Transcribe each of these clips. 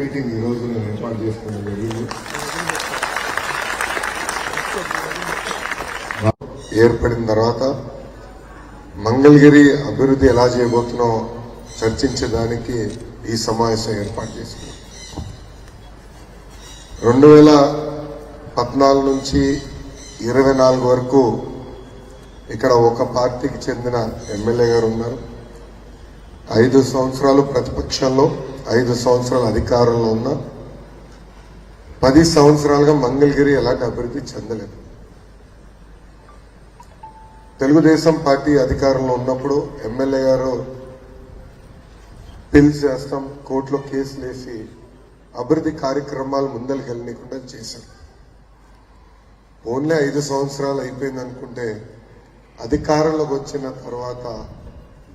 Meeting ఈ రోజు నేను ఏర్పాటు చేసుకోవడం జరిగింది. ఏర్పడిన తర్వాత మంగళగిరి అభివృద్ధి ఎలా చేయబోతున్నో చర్చించడానికి ఈ సమావేశం ఏర్పాటు చేసింది రెండు వేల పద్నాలుగు నుంచి ఇరవై నాలుగు వరకు ఇక్కడ ఒక పార్టీకి చెందిన ఎమ్మెల్యే గారు ఉన్నారు. ఐదు సంవత్సరాలు ప్రతిపక్షంలో ఐదు సంవత్సరాలు అధికారంలో ఉన్న పది సంవత్సరాలుగా మంగళగిరి ఎలాంటి అభివృద్ధి చెందలేదు. తెలుగుదేశం పార్టీ అధికారంలో ఉన్నప్పుడు ఎమ్మెల్యే గారు పిల్స్ చేస్తాం కోర్టులో కేసులు వేసి అభివృద్ధి కార్యక్రమాలు ముందరికి వెళ్ళనీయకుండా చేశారు. ఓన్లీ ఐదు సంవత్సరాలు అయిపోయింది అనుకుంటే అధికారంలోకి వచ్చిన తర్వాత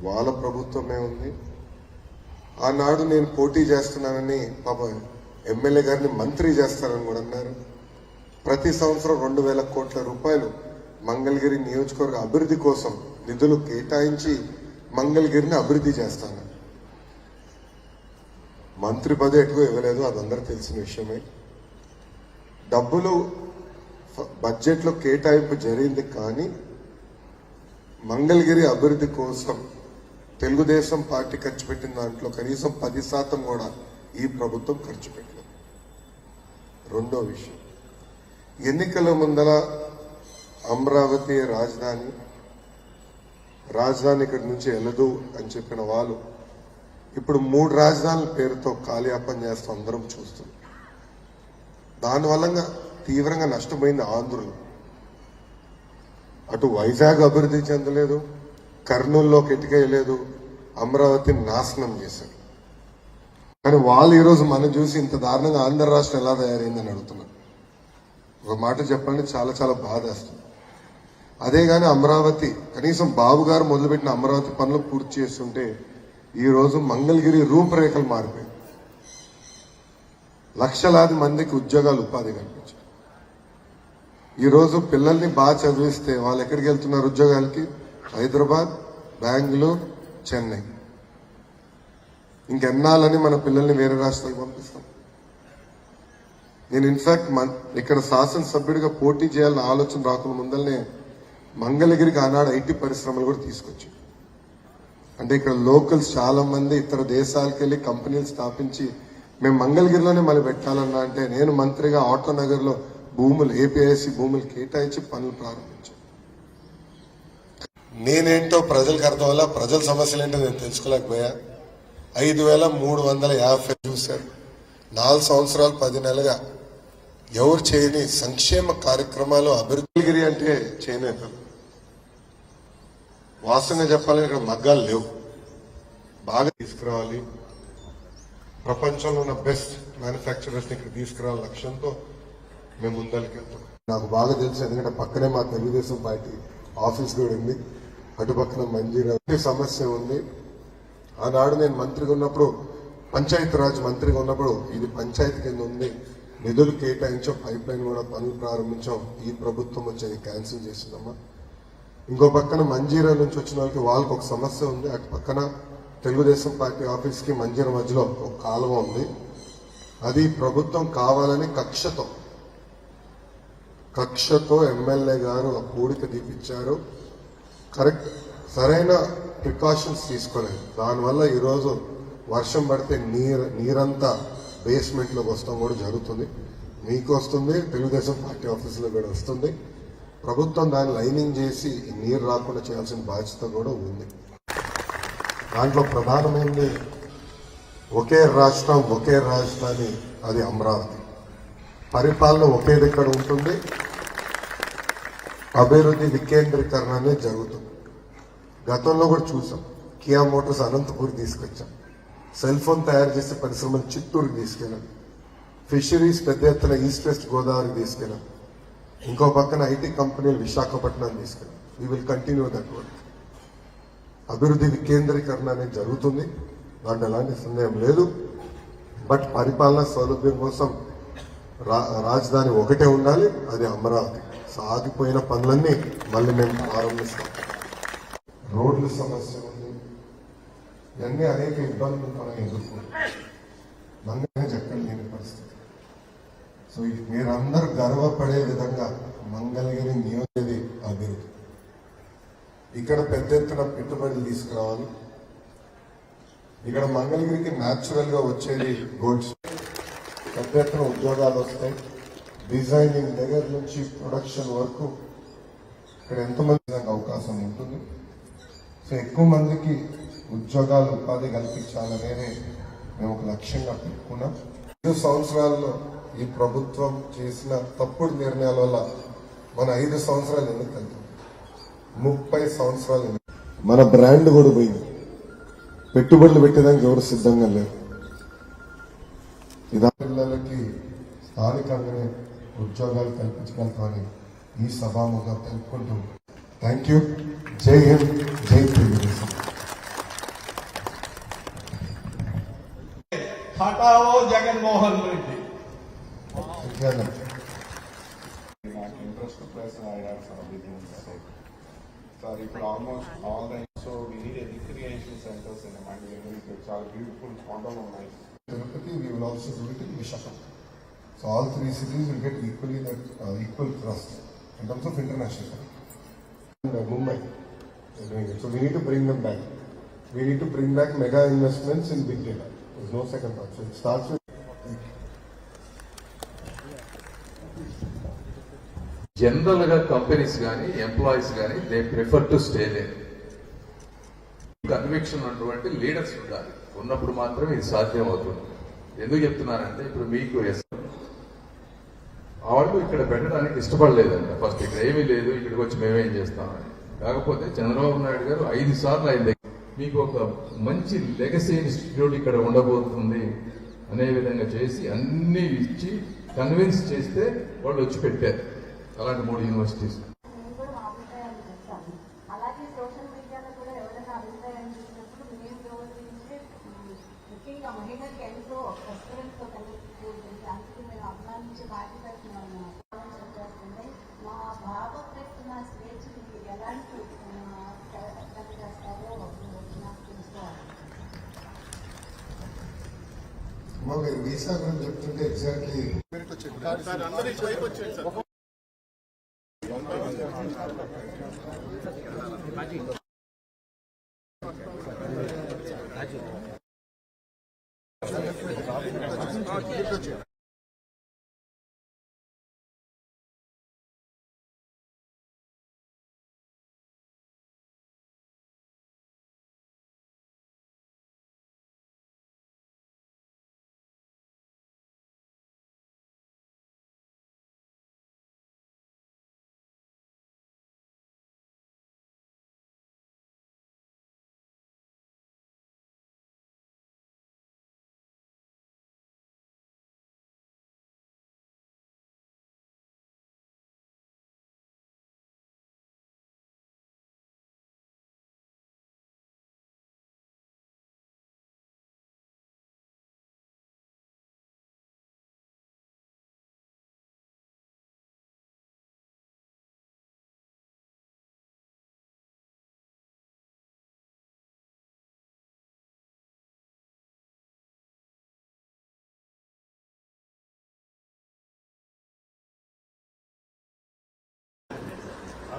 వాళ్ళ ప్రభుత్వమే ఉంది. ఆనాడు నేను పోటీ చేస్తున్నానని పాప ఎమ్మెల్యే గారిని మంత్రి చేస్తానని కూడా అన్నారు. ప్రతి సంవత్సరం రెండు వేల కోట్ల రూపాయలు మంగళగిరి నియోజకవర్గ అభివృద్ధి కోసం నిధులు కేటాయించి మంగళగిరిని అభివృద్ధి చేస్తాను. మంత్రి పదవి ఎటుకో ఇవ్వలేదు అదందరూ తెలిసిన విషయమే. డబ్బులు బడ్జెట్లో కేటాయింపు జరిగింది కానీ మంగళగిరి అభివృద్ధి కోసం తెలుగుదేశం పార్టీ ఖర్చు పెట్టిన దాంట్లో కనీసం పది శాతం కూడా ఈ ప్రభుత్వం ఖర్చు పెట్టలేదు. రెండో విషయం. ఎన్నికల ముందల అమరావతి రాజధాని రాజధాని ఇక్కడి నుంచి వెళ్ళదు అని చెప్పిన వాళ్ళు ఇప్పుడు మూడు రాజధానుల పేరుతో కాలయాపన చేస్తూ అందరం చూస్తుంది దానివల్ల తీవ్రంగా నష్టపోయింది ఆంధ్రులు. అటు వైజాగ్ అభివృద్ధి చెందలేదు కర్నూలులోకి ఎటుకేయలేదు అమరావతిని నాశనం చేశారు కానీ వాళ్ళు ఈరోజు మనం చూసి ఇంత దారుణంగా ఆంధ్ర రాష్ట్రం ఎలా తయారైందని అడుగుతున్నారు. ఒక మాట చెప్పండి చాలా చాలా బాధేస్తుంది అదే కానీ అమరావతి కనీసం బాబు గారు మొదలుపెట్టిన అమరావతి పనులు పూర్తి చేస్తుంటే ఈరోజు మంగళగిరి రూపురేఖలు మారిపోయాయి. లక్షలాది మందికి ఉద్యోగాలు ఉపాధి కల్పించారు. ఈరోజు పిల్లల్ని బాగా చదివిస్తే వాళ్ళు ఎక్కడికి వెళ్తున్నారు ఉద్యోగాలకి? హైదరాబాద్ బెంగళూరు చెన్నై. ఇంకెన్నాళ్ళని మన పిల్లల్ని వేరే రాష్ట్రాలకు పంపిస్తాం. నేను ఇన్ఫాక్ట్ ఇక్కడ శాసనసభ్యుడిగా పోటీ చేయాలని ఆలోచన రాకుండా ముందరనే మంగళగిరికి ఆనాడు ఐటీ పరిశ్రమలు కూడా తీసుకొచ్చాం. అంటే ఇక్కడ లోకల్స్ చాలా మంది ఇతర దేశాలకు వెళ్ళి కంపెనీలు స్థాపించి మేము మంగళగిరిలోనే మళ్ళీ పెట్టాలన్నా అంటే నేను మంత్రిగా ఆటో నగర్లో భూములు ఏపీఐసి భూములు కేటాయించి పనులు ప్రారంభించాను నేనేంటో ప్రజలకు అర్థం ప్రజల సమస్యలు ఏంటో నేను తెలుసుకోలేకపోయా? ఐదు వేల మూడు వందల యాభై చూశారు. నాలుగు సంవత్సరాలు పది నెలగా ఎవరు చేయని సంక్షేమ కార్యక్రమాలు అభివృద్ధిగిరి అంటే చేయలేదు వాస్తవంగా చెప్పాలంటే ఇక్కడ మగ్గాలు లేవు. బాగా తీసుకురావాలి. ప్రపంచంలో ఉన్న బెస్ట్ మ్యానుఫ్యాక్చరర్స్ ఇక్కడ తీసుకురావాలి లక్ష్యంతో మేము ముందరికి వెళ్తాం నాకు బాగా తెలుసు ఎందుకంటే పక్కనే మా తెలుగుదేశం పార్టీ ఆఫీస్ కూడా ఉంది. అటుపక్కన మంజీరా సమస్య ఉంది. ఆనాడు నేను మంత్రిగా ఉన్నప్పుడు పంచాయతీరాజ్ మంత్రిగా ఉన్నప్పుడు ఇది పంచాయతీ కింద ఉంది. నిధులు కేటాయించాం పైప్ లైన్ కూడా పనులు ప్రారంభించాం. ఈ ప్రభుత్వం వచ్చి క్యాన్సిల్ చేసిందమ్మా. ఇంకో పక్కన మంజీరా నుంచి వచ్చిన వాళ్ళకి వాళ్ళకి ఒక సమస్య ఉంది. అటు పక్కన తెలుగుదేశం పార్టీ ఆఫీస్కి మంజీరా మధ్యలో ఒక కాలువ ఉంది. అది ప్రభుత్వం కావాలని కక్షతో కక్షతో ఎమ్మెల్యే గారు ఆ పూడిక తీపిచ్చారు. కరెక్ట్. సరైన ప్రికాషన్స్ తీసుకోలేదు. దానివల్ల ఈరోజు వర్షం పడితే నీరు నీరంతా బేస్మెంట్లోకి వస్తాం కూడా జరుగుతుంది. మీకు వస్తుంది తెలుగుదేశం పార్టీ ఆఫీసులో కూడా వస్తుంది. ప్రభుత్వం దాన్ని లైనింగ్ చేసి నీరు రాకుండా చేయాల్సిన బాధ్యత కూడా ఉంది. దాంట్లో ప్రధానమైనది ఒకే రాష్ట్రం ఒకే రాజధాని అది అమరావతి. పరిపాలన ఒకే దగ్గర ఉంటుంది. అభివృద్ధి వికేంద్రీకరణ అనేది జరుగుతుంది. గతంలో కూడా చూసాం. కియా మోటార్స్ అనంతపూర్ తీసుకొచ్చాం. సెల్ ఫోన్ తయారు చేసే పరిశ్రమలు చిత్తూరుకి తీసుకెళ్ళాం. ఫిషరీస్ పెద్ద ఎత్తున ఈస్ట్ వెస్ట్ గోదావరికి తీసుకెళ్ళాం. ఇంకో పక్కన ఐటీ కంపెనీలు విశాఖపట్నం తీసుకెళ్ళాం. We will continue that work అభివృద్ధి వికేంద్రీకరణ అనేది జరుగుతుంది. దాంట్లో ఎలాంటి సందేహం లేదు. బట్ పరిపాలన సౌలభ్యం కోసం రా- రాజధాని ఒకటే ఉండాలి. అది అమరావతి. సాగిపోయిన పనులన్నీ మళ్ళీ మేము ప్రారంభిస్తాం. రోడ్ల సమస్య ఉంది. ఇవన్నీ అనేక ఇబ్బందులు మనం ఎదుర్కొంటాం మంగళ ఎక్కడ లేని పరిస్థితి. సో మీరందరూ గర్వపడే విధంగా మంగళగిరి నియోజకది అభివృద్ధి. ఇక్కడ పెద్ద ఎత్తున పెట్టుబడులు తీసుకురావాలి. ఇక్కడ మంగళగిరికి న్యాచురల్గా వచ్చేది గోల్డ్స్ పెద్ద ఎత్తున ఉద్యోగాలు వస్తాయి. డిజైనింగ్ దగ్గర నుంచి ప్రొడక్షన్ వరకు ఇక్కడ ఎంతమంది అవకాశం ఉంటుంది. సో ఎక్కువ మందికి ఉద్యోగాలు ఉపాధి కల్పించాలనేది మేము ఒక లక్ష్యంగా పెట్టుకున్నాం. ఐదు సంవత్సరాల్లో ఈ ప్రభుత్వం చేసిన తప్పుడు నిర్ణయాల వల్ల మన ఐదు సంవత్సరాలు ఎందుకు ముప్పై సంవత్సరాలు మన బ్రాండ్ కూడా పోయింది. పెట్టుబడులు పెట్టేదానికి ఎవరు సిద్ధంగా లేరు. ఇదా పిల్లలకి స్థానికంగానే ఉద్యోగాలు కల్పించగలుగుతామని ఈ సభాముఖం తెలుపుకుంటూ థ్యాంక్ యూ జై హింద్ జై తెలుగుదేశం హఠావో జగన్మోహన్ రెడ్డి విజ్ఞానం. నాకు interest plus I have some business sir ఇప్పుడు almost all the so we need a recreation centres in Mangalagiri ఇక్కడ చాలా బ్యూటిఫుల్ కొండలు ఉన్నాయి Tirupati, we will also do it in Visakhapatnam. So all three cities will get equally that uh, equal thrust in terms of international. And uh, Mumbai, they're doing it. So we need to bring them back. We need to bring back mega investments in big data. There's no second thought. So it starts with. జనరల్గా companies కానీ employees కానీ they prefer to stay there conviction ఉన్నటువంటి leaders ఉండాలి ఉన్నప్పుడు మాత్రమే ఇది సాధ్యం అవుతుంది ఎందుకు చెప్తున్నానంటే ఇప్పుడు మీకు ఎస్ వాళ్ళు ఇక్కడ పెట్టడానికి ఇష్టపడలేదంట. ఫస్ట్ ఇక్కడ ఏమీ లేదు ఇక్కడికి వచ్చి మేమేం చేస్తామని కాకపోతే చంద్రబాబు నాయుడు గారు ఐదు సార్లు ఆయన దగ్గర మీకు ఒక మంచి లెగసీ ఇన్స్టిట్యూట్ ఇక్కడ ఉండబోతుంది అనే విధంగా చేసి అన్నీ ఇచ్చి కన్విన్స్ చేస్తే వాళ్ళు వచ్చి పెట్టారు. అలాంటి మూడు యూనివర్సిటీస్ వీసా గురించి చెప్తుంటే ఎగ్జాక్ట్లీ